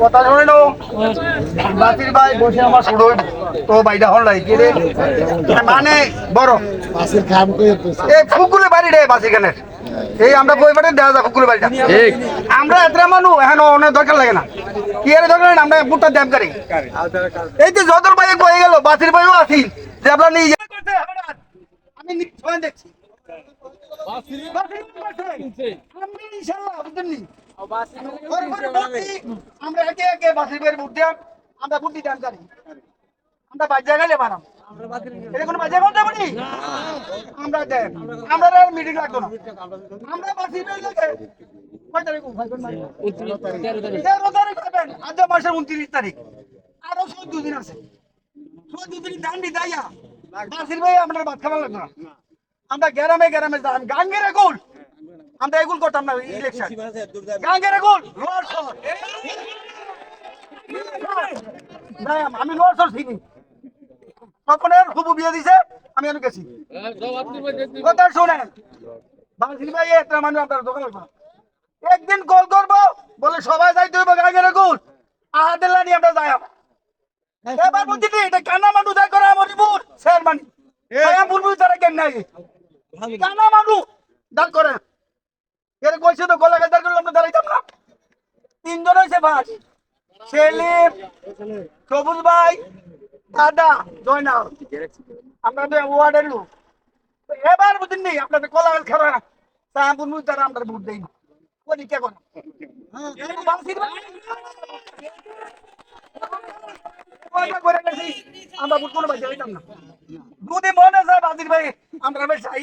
কথা শুনে নো বাতির ভাই বসে আমার শুরু তো বাইটা হল রে? মানে বড়। করে এই ফুকুলে বাড়ি রে বাসি এই আমরা বই পাঠে দেওয়া যায় ফুকুলে বাড়িটা। ঠিক। আমরা এত মানুষ এখন অনেক দরকার লাগে না। কি এর দরকার নেই, আমরা বুটটা দেব করি এই যে যদর ভাই কয়ে গেল বাসির ভাইও আছি। যে নিয়ে আমি দেখছি। বাসির করছে। আমরা ইনশাআল্লাহ, বুঝলেন আমরা একে একে বাসির ভোট দিলাম আমরা ভোট দিতে জানি আমরা গেলে বানাম। এটা কোনো আমরা দেন। আমরা আর মিটিং রাখব না। আমরা বাসির ভাই লাগে কয় তারিখ? ভাই কোন মাস? তেরো তারিখ হবেন আজ মাসের উনত্রিশ তারিখ। আরও চোদ্দ দিন আছে। দিন বাসির ভাই আপনার ভাত খাবার লাগবে না। আমরা গ্রামে গ্রামে যান। গাঙ্গের এগুল আমরা এগুল করতাম না ইলেকশন গাঙ্গের এগুল লোয়ার শহর। না, আমি লোয়ার শহর চিনি খুব বিয়ে দিছে আমি এনে গেছি। কথা শোনেন। বাসির ভাই একটা মানুষ আপনার দোকান একদিন কল করব বলে সবাই যাইতে হইব গাঙ্গের এগুল। আহাদেল্লা নিয়ে আমরা যাই এবার বুঝলি এটা কানা মানুষ দায় করা মরিবুর স্যার মানি। আমি বুলবুল তারা কেন নাই কানা মানুষ দাঁড় করে। এর কইছে তো, গলা দাঁড় করলে আমরা দাঁড়াইতাম না। তিনজন হয়েছে ভাই সেলিম, সবুজ ভাই দাদা জয়নাল। আমরা তো ওয়ার্ডের লোক। এবার বুঝলি আপনাদের কলা গাছ খেলা না ভোট দেই না। ভাই আমরা ভোট না। যদি মনে ভাই, আমরা বেশ চাই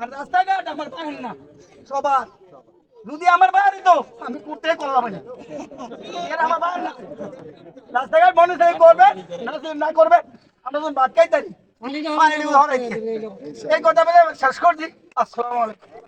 আর রাস্তাঘাট আমার পাহেন না। সবার। যদি আমার বাইরে তো আমি করতে করলাম না। এর আমার বাইরে না। রাস্তাঘাট মনে চাই করবে না না করবে আমরা যখন বাদ খাইতারি এই কথা বলে শেষ করছি। আসসালামু আলাইকুম।